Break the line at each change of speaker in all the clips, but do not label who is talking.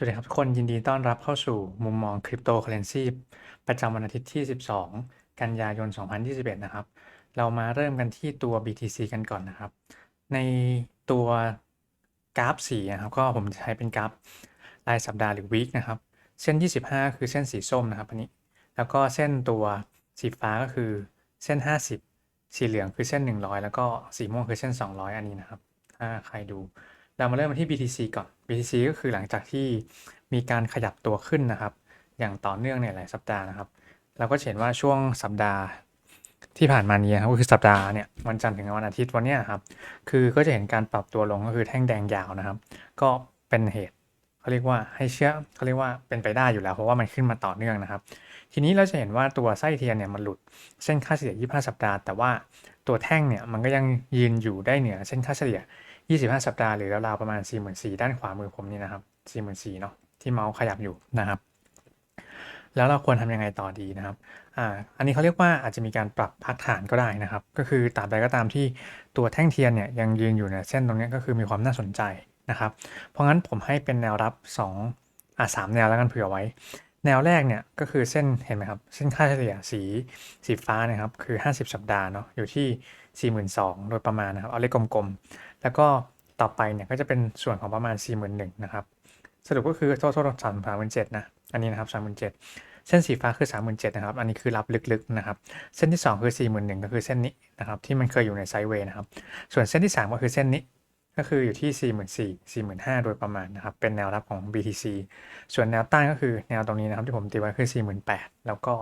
สวัสดีครับทุกคนยินดีต้อนรับเข้าสู่มุมมองคริปโตเคอเรนซีประจำวันอาทิตย์ที่ 12 กันยายน 2021 นะครับ เรามาเริ่มกันที่ตัว BTC กันก่อนนะครับ ในตัวกราฟสีนะครับ ก็ผมจะใช้เป็นกราฟรายสัปดาห์หรือวีคนะครับ เส้น 25 คือเส้นสีส้มนะครับอันนี้ แล้วก็เส้นตัวสีฟ้าก็คือเส้น 50 สีเหลืองคือเส้น 100 แล้วก็สีม่วงคือเส้น 200 อันนี้นะครับ ถ้าใครดู เรามาเริ่มกันที่ BTC ก่อน BTC ก็คือหลังจากที่มีการขยับตัวขึ้นนะครับ อย่างต่อเนื่องในหลายสัปดาห์นะครับ เราก็เห็นว่าช่วงสัปดาห์ที่ผ่านมานี้ครับก็คือสัปดาห์เนี่ยวันจันทร์ถึงวันอาทิตย์วันนี้ครับ คือก็จะเห็นการปรับตัวลงก็คือแท่งแดงยาวนะครับ ก็เป็นเหตุเขาเรียกว่าให้เชื่อเขาเรียกว่าเป็นไปได้อยู่แล้ว เพราะว่ามันขึ้นมาต่อเนื่องนะครับ ทีนี้เราจะเห็นว่าตัวไส้เทียนเนี่ยมันหลุดเส้นค่าเฉลี่ย 25 สัปดาห์ แต่ว่าตัวแท่งเนี่ยมันก็ยังยืนอยู่ได้เหนือเส้นค่าเฉลี่ย 25 สัปดาห์หรือราวๆประมาณ 44,000ด้านขวามือผมนี่นะครับ 44,000เนาะที่เมาส์ขยับอยู่นะครับ แล้วเราควรทำยังไงต่อดีนะครับอ่าอันนี้เขาเรียกว่าอาจจะมีการปรับพักฐานก็ได้นะครับ ก็คือตราบใดก็ตามที่ตัวแท่งเทียนเนี่ยยังยืนอยู่ในเส้นตรงนี้ก็คือมีความน่าสนใจนะครับ เพราะงั้นผมให้เป็นแนวรับ 2 อ่าสามแนวแล้วกันเผื่อไว้ แนวแรกเนี่ยก็คือเส้นเห็นไหมครับ เส้นค่าเฉลี่ยสีสีฟ้านะครับคือ 50 สัปดาห์เนาะอยู่ที่ 42,000โดยประมาณนะครับเอาเลขกลมๆ แล้วก็ต่อไปเนี่ยก็จะเป็นส่วนของประมาณ 41,000นะครับ สรุปก็คือโทษโทษสามสามหมื่นเจ็ดนะ อันนี้นะครับสามหมื่นเจ็ดเส้นสีฟ้าคือสามหมื่นะครับ อันนี้คือรับลึกๆนะครับ เส้นที่สองคือสี่หมื่นหนึ่งก็คือเส้นนี้นะครับที่มันเคยอยู่ในไซด์เวย์นะครับ ส่วนเส้นที่สามก็คือเส้นนี้ก็คืออยู่ที่สี่หมื่นสี่สี่หมื่นห้าโดยประมาณนะครับ เป็นแนวรับของ BTC ส่วนแนวต้านก็คือแนวตรงนี้นะครับที่ผมตีไว้คือสี่หมื่นแล้วก็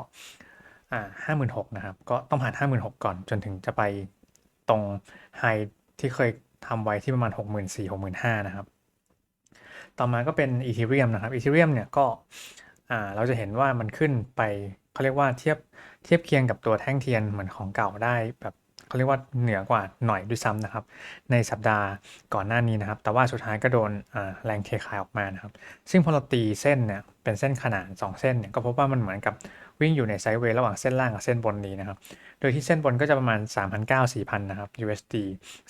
อ่าห้าหมื่นะครับ ก็ต้องผ่านห้าหมื่นหกก่อนจนถึงจะไปตรงไฮที่เคยทำไว้ที่ประมาณหกหมื่นสี่หกหมื่นห้านะครับ ต่อมาก็เป็นอีเทเรียมนะครับอีเทเรียมเนี่ยก็เราจะเห็นว่ามันขึ้นไปเขาเรียกว่าเทียบเทียบเคียงกับตัวแท่งเทียนเหมือนของเก่าได้แบบเขาเรียกว่าเหนือกว่าหน่อยด้วยซ้ำนะครับ ในสัปดาห์ก่อนหน้านี้นะครับ แต่ว่าสุดท้ายก็โดนแรงเทขายออกมานะครับ ซึ่งพอเราตีเส้นเนี่ยเป็นเส้นขนาน 2 เส้นเนี่ยก็พบว่ามันเหมือนกับ วิ่งอยู่ในไซด์เวย์ระหว่างเส้นล่างกับเส้นบนนี้นะครับ โดยที่เส้นบนก็จะประมาณ 3,900-4,000 นะครับ USD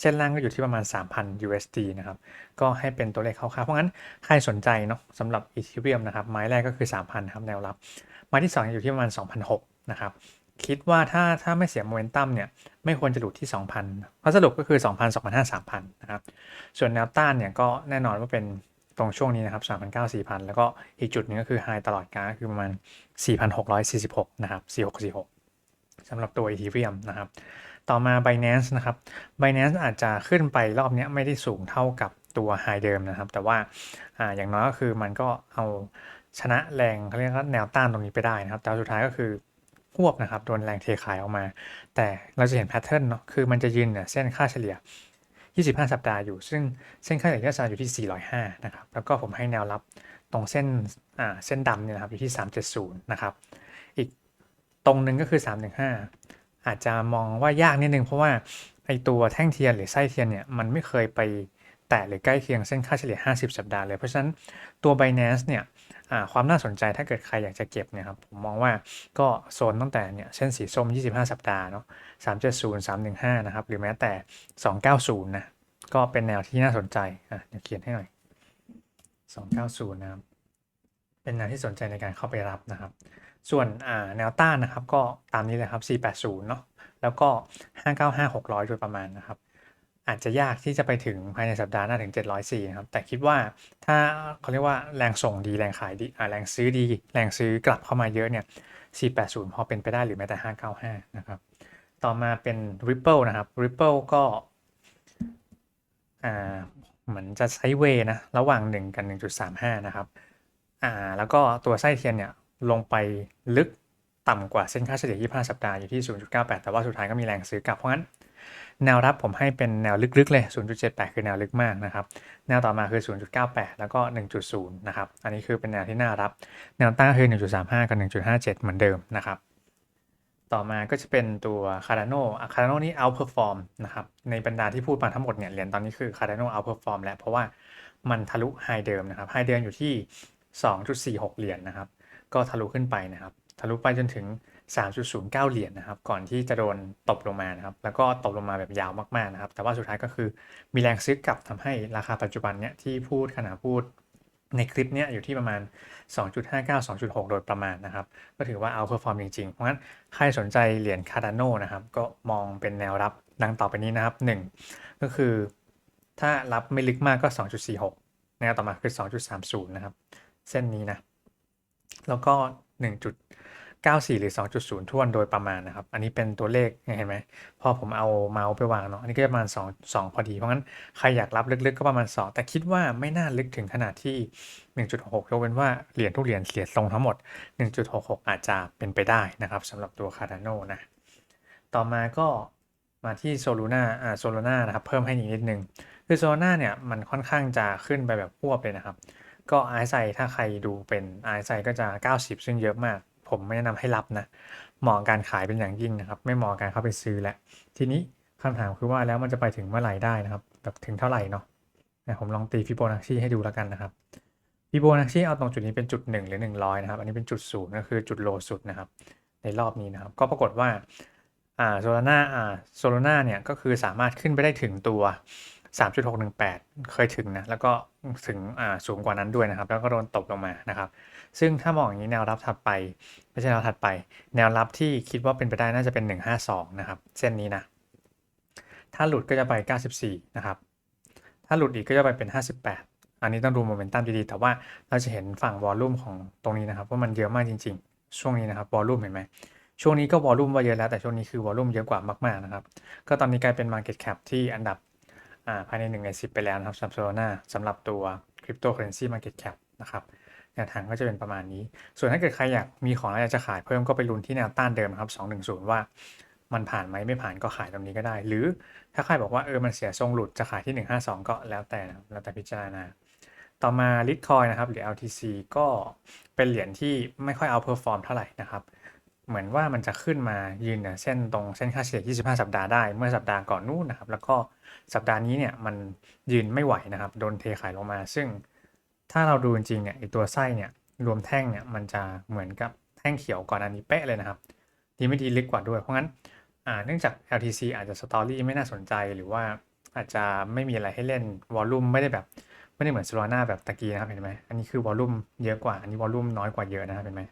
เส้นล่างก็อยู่ที่ประมาณ 3,000 USD นะครับ ก็ให้เป็นตัวเลขคร่าวๆ เพราะงั้นใครสนใจเนาะสำหรับอีทีเรียมนะครับ ไม้แรกก็คือ 3,000ครับแนวรับ ไม้ที่ 2 อยู่ที่ประมาณ 2,600 นะครับ คิดว่าถ้าถ้าไม่เสียโมเมนตัมเนี่ย ไม่ควรจะหลุดที่ 2,000เพราะสรุปก็คือ 2,000 2,500 3,000 นะครับ ส่วนแนวต้านเนี่ยก็แน่นอนว่าเป็น ตรงช่วงนี้นะครับ3,900 4,000 แล้วก็อีกจุดนึงก็คือไฮตลอดการก็คือประมาณ 4,646 นะครับ 4646สำหรับตัว Ethereum นะครับ ต่อมา Binance นะครับ Binance อาจจะขึ้นไปรอบนี้ไม่ได้สูงเท่ากับตัวไฮเดิมนะครับ แต่ว่าอ่าอย่างน้อยก็คือมันก็เอาชนะแรงเขาเรียกว่าแนวต้านตรงนี้ไปได้นะครับ แต่สุดท้ายก็คือพวกนะครับโดนแรงเทขายออกมา แต่เราจะเห็นแพทเทิร์นเนาะคือมันจะยืนเนี่ยเส้นค่าเฉลี่ย 25 สัปดาห์อยู่ ซึ่งเส้นค่าเฉลี่ยสัปดาห์อยู่ที่ 405 นะครับ แล้วก็ผมให้แนวรับตรงเส้นอ่าเส้นดำเนี่ยนะครับอยู่ที่ 370 นะครับ อีกตรงหนึ่งก็คือ 315 อาจจะมองว่ายากนิดนึงเพราะว่าไอตัวแท่งเทียนหรือไส้เทียนเนี่ยมันไม่เคยไป แตะหรือใกล้เคียงเส้นค่าเฉลี่ย 50 สัปดาห์เลย เพราะฉะนั้นตัว Binance เนี่ยความน่าสนใจถ้าเกิดใครอยากจะเก็บเนี่ยครับผมมองว่าก็โซนตั้งแต่เนี่ยเส้นสีส้ม 25 สัปดาห์เนาะ370 315 นะครับ หรือแม้แต่ 290 นะ ก็เป็นแนวที่น่าสนใจอะเดี๋ยวเขียนให้หน่อย 290 นะครับ เป็นแนวที่สนใจในการเข้าไปรับนะครับ ส่วนแนวต้านนะครับก็ตามนี้เลยครับ 480 เนาะแล้วก็ 595 600 โดยประมาณนะครับ อาจจะยากที่จะไปถึงภายในสัปดาห์หน้าถึง 704นะครับ แต่คิดว่าถ้าเขาเรียกว่าแรงส่งดีแรงขายดีแรงซื้อดี แรงซื้อกลับเข้ามาเยอะเนี่ย 480 พอเป็นไปได้หรือแม้แต่ 595 นะครับ ต่อมาเป็น Ripple นะครับ Ripple ก็อ่าเหมือนจะไซด์เวนะ ระหว่าง 1 กับ1.35 นะครับอ่าแล้วก็ตัวไส้เทียนเนี่ยลงไปลึกต่ำกว่าเส้นค่าเฉลี่ย 25 สัปดาห์อยู่ที่ 0.98 แต่ว่าสุดท้ายก็มีแรงซื้อกลับ เพราะงั้น แนวรับผมให้เป็นแนวลึกๆเลย 0.78 คือแนวลึกมากนะครับ แนวต่อมาคือ 0.98 แล้วก็ 1.0 นะครับ อันนี้คือเป็นแนวที่น่ารับ แนวต้านคือ 1.35 กับ 1.57 เหมือนเดิมนะครับ ต่อมาก็จะเป็นตัว Cardano Cardano นี่ outperform นะครับ ในบรรดาที่พูดมาทั้งหมดเนี่ย เหรียญตอนนี้คือ Cardano outperform แล้ว เพราะว่ามันทะลุไฮเดิมนะครับไฮเดิมอยู่ที่ 2.46 เหรียญนะครับ ก็ทะลุขึ้นไปนะครับ ทะลุไปจนถึง 3.09 เหรียญนะครับ ก่อนที่จะโดนตบลงมานะครับ แล้วก็ตบลงมาแบบยาวมากๆนะครับ แต่ว่าสุดท้ายก็คือมีแรงซื้อกลับทำให้ราคาปัจจุบันเนี่ยที่พูดขนาดพูดในคลิปเนี้ยอยู่ที่ประมาณ 2.59 2.6 โดยประมาณนะครับ ก็ถือว่าเอาเพอร์ฟอร์มจริงๆ เพราะงั้นใครสนใจเหรียญ Cardano นะครับ ก็มองเป็นแนวรับดังต่อไปนี้นะครับ 1 ก็คือ ถ้ารับไม่ลึกมากก็ 2.46 แนวต่อมาคือ 2.30 นะครับ เส้นนี้นะ แล้วก็ 94 หรือ 2.0ท่วนโดยประมาณนะครับ อันนี้เป็นตัวเลขเห็นไหมพอผมเอาเมาส์ไปวางเนาะอันนี้ก็จะประมาณ 2 2 พอดี เพราะงั้นใครอยากรับลึกๆ ก็ประมาณ 2 แต่คิดว่าไม่น่าลึกถึงขนาดที่ 1.6ยกเว้นว่าเหรียญทุกเหรียญเสียทรงทั้งหมด 1.66 อาจจะเป็นไปได้นะครับสำหรับตัว Cardano นะ ต่อมาก็มาที่ Solana อ่า Solana นะครับเพิ่มให้อีกนิดนึงคือ Solana เนี่ยมันค่อนข้างจะขึ้นไปแบบพวบเลยนะครับก็ RSI ถ้าใครดูเป็น RSI ก็จะ 90 ซึ่งเยอะมาก ผมไม่แนะนำให้รับนะเหมาะการขายเป็นอย่างยิ่งนะครับ ไม่เหมาะการเข้าไปซื้อแหล้วทีนี้คำถามคือว่าแล้วมันจะไปถึงเมื่อไหร่ได้นะครับ แบบถึงเท่าไหร่เนาะนะผมลองตีฟิโบนัชชีให้ดูแล้วกันนะครับฟิโบนัชชีเอาตรงจุดนี้เป็นจุด 1 หรือ 100 นะครับ อันนี้เป็นจุดศูนย์ก็คือจุดโลสุดนะครับ ในรอบนี้นะครับ ก็ปรากฏว่าอ่าโซลาร่าอ่าโซลาร่าเนี่ยก็คือสามารถขึ้นไปได้ถึงตัว 3.618 เคยถึงนะ แล้วก็ถึงอ่าสูงกว่านั้นด้วยนะครับ แล้วก็โดนตบลงมานะครับ ซึ่งถ้ามองอย่างนี้แนวรับถัดไป ไม่ใช่แนวถัดไป แนวรับที่คิดว่าเป็นไปได้น่าจะเป็น 152 นะครับ เส้นนี้นะ ถ้าหลุดก็จะไป 94 นะครับ ถ้าหลุดอีกก็จะไปเป็น 58 อันนี้ต้องดูโมเมนตัมดีๆ แต่ว่าเราจะเห็นฝั่งวอลลุ่มของตรงนี้นะครับว่ามันเยอะมากจริง ๆ ช่วงนี้นะครับวอลลุ่มเห็นไหมช่วงนี้ก็วอลลุ่มว่าเยอะแล้วแต่ช่วงนี้คือวอลลุ่มเยอะกว่ามากๆนะครับ ก็ตอนนี้กลายเป็น Market Cap ที่อันดับภายใน1ใน10 ไปแล้วนะครับสำหรับโซลาร่าสำหรับตัว Cryptocurrency Market Cap นะครับ แนวทางก็จะเป็นประมาณนี้ ส่วนถ้าเกิดใครอยากมีของแล้วอยากจะขายเพิ่มก็ไปลุ้นที่แนวต้านเดิมครับ 210 ว่ามันผ่านไหมไม่ผ่านก็ขายตรงนี้ก็ได้ หรือถ้าใครบอกว่าเออมันเสียทรงหลุดจะขายที่ 152 ก็แล้วแต่นะแล้วแต่พิจารณา ต่อมา Litecoin นะครับหรือ LTC ก็เป็นเหรียญที่ไม่ค่อยเอาเพอร์ฟอร์มเท่าไหร่นะครับเหมือนว่ามันจะขึ้นมายืนเนี่ยเส้นตรงเส้นค่าเฉลี่ย 25 สัปดาห์ได้ เมื่อสัปดาห์ก่อนนู้นนะครับ แล้วก็สัปดาห์นี้เนี่ยมันยืนไม่ไหวนะครับ โดนเทขายลงมา ซึ่ง ถ้าเราดูจริงเนี่ยไอตัวไส้เนี่ยรวมแท่งเนี่ยมันจะเหมือนกับแท่งเขียวก่อนอันนี้เป๊ะเลยนะครับ ดีไม่ดีลึกกว่าด้วย เพราะงั้นเนื่องจาก LTC อาจจะสตอรี่ไม่น่าสนใจหรือว่าอาจจะไม่มีอะไรให้เล่นวอลลุ่มไม่ได้แบบไม่ได้เหมือนโซลาร่าแบบตะกี้นะครับเห็นไหมอันนี้คือวอลลุ่มเยอะกว่าอันนี้วอลลุ่มน้อยกว่าเยอะนะครับเห็นไหม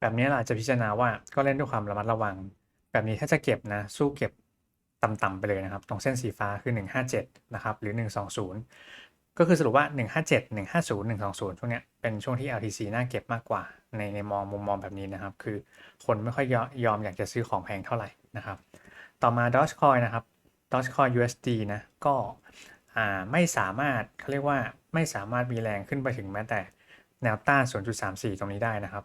แบบนี้เราจจะพิจารณาว่าก็เล่นด้วยความระมัดระวัง แบบนี้ถ้าจะเก็บนะสู้เก็บต่ำๆไปเลยนะครับ ตรงเส้นสีฟ้าคือ 157 นะครับ หรือ 120 ก็คือสรุปว่า 157 150 120 ช่วงเนี้ยเป็นช่วงที่ LTC น่าเก็บมากกว่า ในในมองมุมมองแบบนี้นะครับ คือคนไม่ค่อยยอมอยากจะซื้อของแพงเท่าไหร่นะครับ ต่อมา Dogecoin นะครับ Dogecoin USD นะ ก็ไม่สามารถเขาเรียกว่าไม่สามารถมีแรงขึ้นไปถึงแม้แต่แนวต้าน 0.34 ตรงนี้ได้นะครับ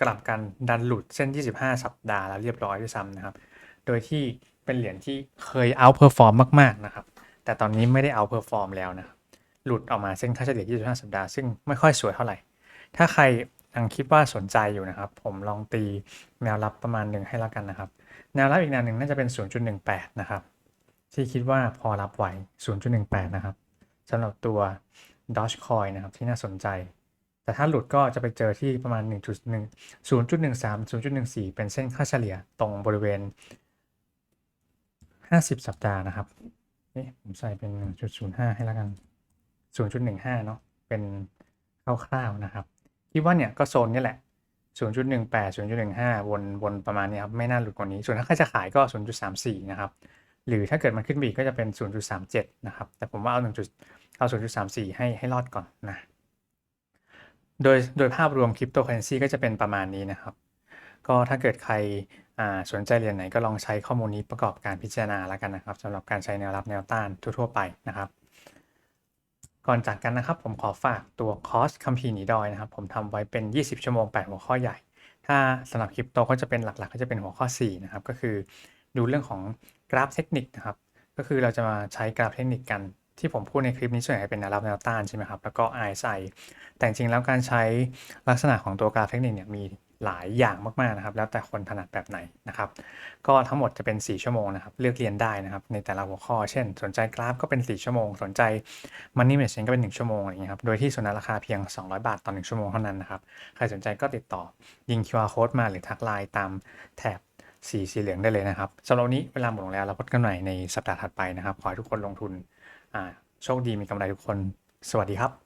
กลับกันดันหลุดเส้น 25 สัปดาห์แล้วเรียบร้อยด้วยซ้ำนะครับ โดยที่เป็นเหรียญที่เคยเอาเพอร์ฟอร์มมาก ๆ นะครับ แต่ตอนนี้ไม่ได้เอาเพอร์ฟอร์มแล้วนะครับ หลุดออกมาเส้นค่าเฉลี่ย 25 สัปดาห์ ซึ่งไม่ค่อยสวยเท่าไหร่ ถ้าใครยังคิดว่าสนใจอยู่นะครับ ผมลองตีแนวรับประมาณหนึ่งให้แล้วกันนะครับ แนวรับอีกแนวหนึ่งน่าจะเป็น 0.18 นะครับ ที่คิดว่าพอรับไหว 0.18 นะครับสำหรับตัว Dogecoin นะครับที่น่าสนใจ แต่ถ้าหลุดก็จะไปเจอที่ประมาณ 1.1 0.13 0.14 เป็นเส้นค่าเฉลี่ยตรงบริเวณ 50 สัปดาห์นะครับนี่ผมใส่เป็น 1.05 ให้แล้วกัน 0.15 เนาะเป็นคร่าวๆนะครับ คิดว่าเนี่ยก็โซนนี้แหละ 0.18 0.15 วนวนประมาณนี้ครับ ไม่น่าหลุดกว่านี้ ส่วนถ้าใครจะขายก็ 0.34 นะครับ หรือถ้าเกิดมันขึ้นไปอีก็จะเป็น 0.37 นะครับ แต่ผมว่าเอา1จุดเอา 0.34 ให้ให้รอดก่อนนะ โดยโดยภาพรวมคริปโตเคอเรนซีก็จะเป็นประมาณนี้นะครับ ก็ถ้าเกิดใครสนใจเหรียญไหนก็ลองใช้ข้อมูลนี้ประกอบการพิจารณาแล้วกันนะครับสำหรับการใช้แนวรับแนวต้านทั่วๆไปนะครับ ก่อนจากกันนะครับ ผมขอฝากตัวคอร์สคัมภีร์หนีดอยนะครับ ผมทำไว้เป็น 20 ชั่วโมง 8 หัวข้อใหญ่ ถ้าสำหรับคริปโตก็จะเป็นหลักๆ ก็จะเป็นหัวข้อ 4 นะครับ ก็คือดูเรื่องของกราฟเทคนิคนะครับ ก็คือเราจะมาใช้กราฟเทคนิคกันที่ผมพูดในคลิปนี้ส่วนใหญ่เป็นแนวรับแนวต้านใช่ไหมครับ แล้วก็ RSI แต่จริงๆแล้วการใช้ลักษณะของตัวกราฟเทคนิคเนี่ยมี หลายอย่างมากๆนะครับ แล้วแต่คนถนัดแบบไหนนะครับ ก็ทั้งหมดจะเป็น 4 ชั่วโมงนะครับเลือกเรียนได้นะครับในแต่ละหัวข้อ เช่น สนใจกราฟก็เป็น 4 ชั่วโมง สนใจ Money Management ก็เป็น 1 ชั่วโมงอะไรอย่างเงี้ยครับโดยที่ส่วนนั้นราคาเพียง 200 บาทต่อ 1 ชั่วโมงเท่านั้นนะครับใครสนใจก็ติดต่อยิง QR code มาหรือทักไลน์ตามแถบสีสีเหลืองได้เลยนะครับสำหรับนี้เวลาหมดลงแล้วเราพบกันใหม่ในสัปดาห์ถัดไปนะครับขอให้ทุกคนลงทุนโชคดีมีกำไรทุกคน สวัสดีครับ